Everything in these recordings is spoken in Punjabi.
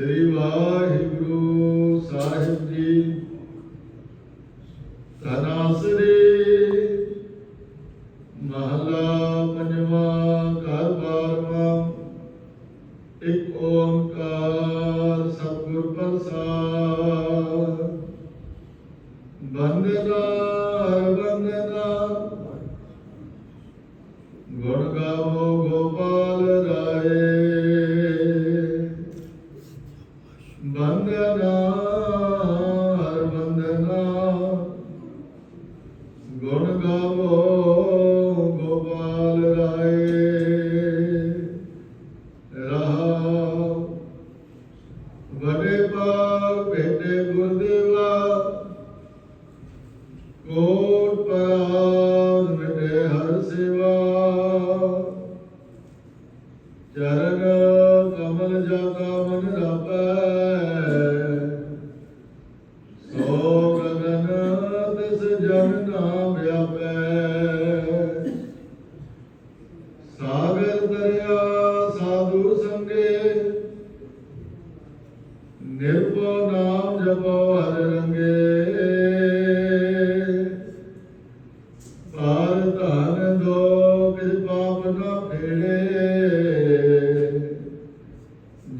ਸ੍ਰੀ ਵਾਹਿਗੁਰੂ ਸਾਹਿਬ ਜੀ। ਤਨਾਸਰੀ ਮਹਲਾ ਪੰਜਵਾਂ ਘਰ ਬਾਰਵਾਂ। ਇੱਕ ਓੰਕਾਰ ਸਤਿਗੁਰ ਪ੍ਰਸਾਦ। ਬੰਦਨਾ ਬੰਦਨਾ ਗੁਣ ਗਾਵੋ ਮਿਟੇ ਹਰ ਸੇਵਾ। ਚਰਨ ਕਮਲ ਜਾਗਾ ਮਨ ਰਾਪੈ। ਸੋ ਗਗਨ ਤਿਸ ਜਨ ਨਾਮ ਵਿਆਪੈ। ਸਾਗਰ ਦਰਿਆ ਸਾਧੂ ਸੰਗੇ। ਨਿਰਭਉ ਨਾਮ ਜਪੋ ਹਰ ਰੰਗੇ। ਪਾਰ ਧਨ ਦੋ ਕਿਸ ਪਾਪ ਨਾ ਫੇੜੇ।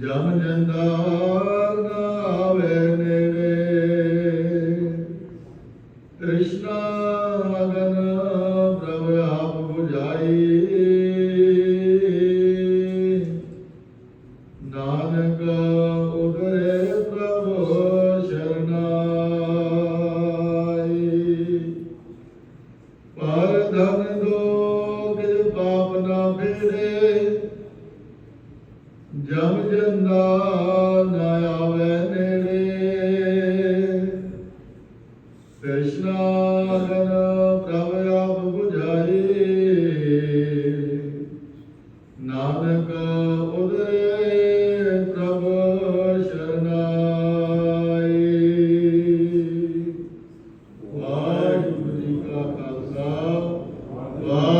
ਜਮ ਜੰਦਾਰ ਨਾ ਆਵੇ ਨੇੜੇ। ਕ੍ਰਿਸ਼ਨਾ ਅਗਨ ਪ੍ਰਭ ਆਪ 부ਝਾਈ ਫੇਰੇ ਜਮ ਜੰਦਾ ਨਾ ਆਵੇ ਨੇੜੇ। ਕ੍ਰਿਸ਼ਨਾ ਗਨ ਪ੍ਰਭ ਆਪ 부ਝਾਈ ਨਾਨਕ ਉਦਰੇ ਪ੍ਰਭ ਸ਼ਰਨਾਈ। ਵਾਹਿਗੁਰੂ ਜੀ ਕਾ ਖਾਲਸਾ। ਵਾਹਿਗੁਰੂ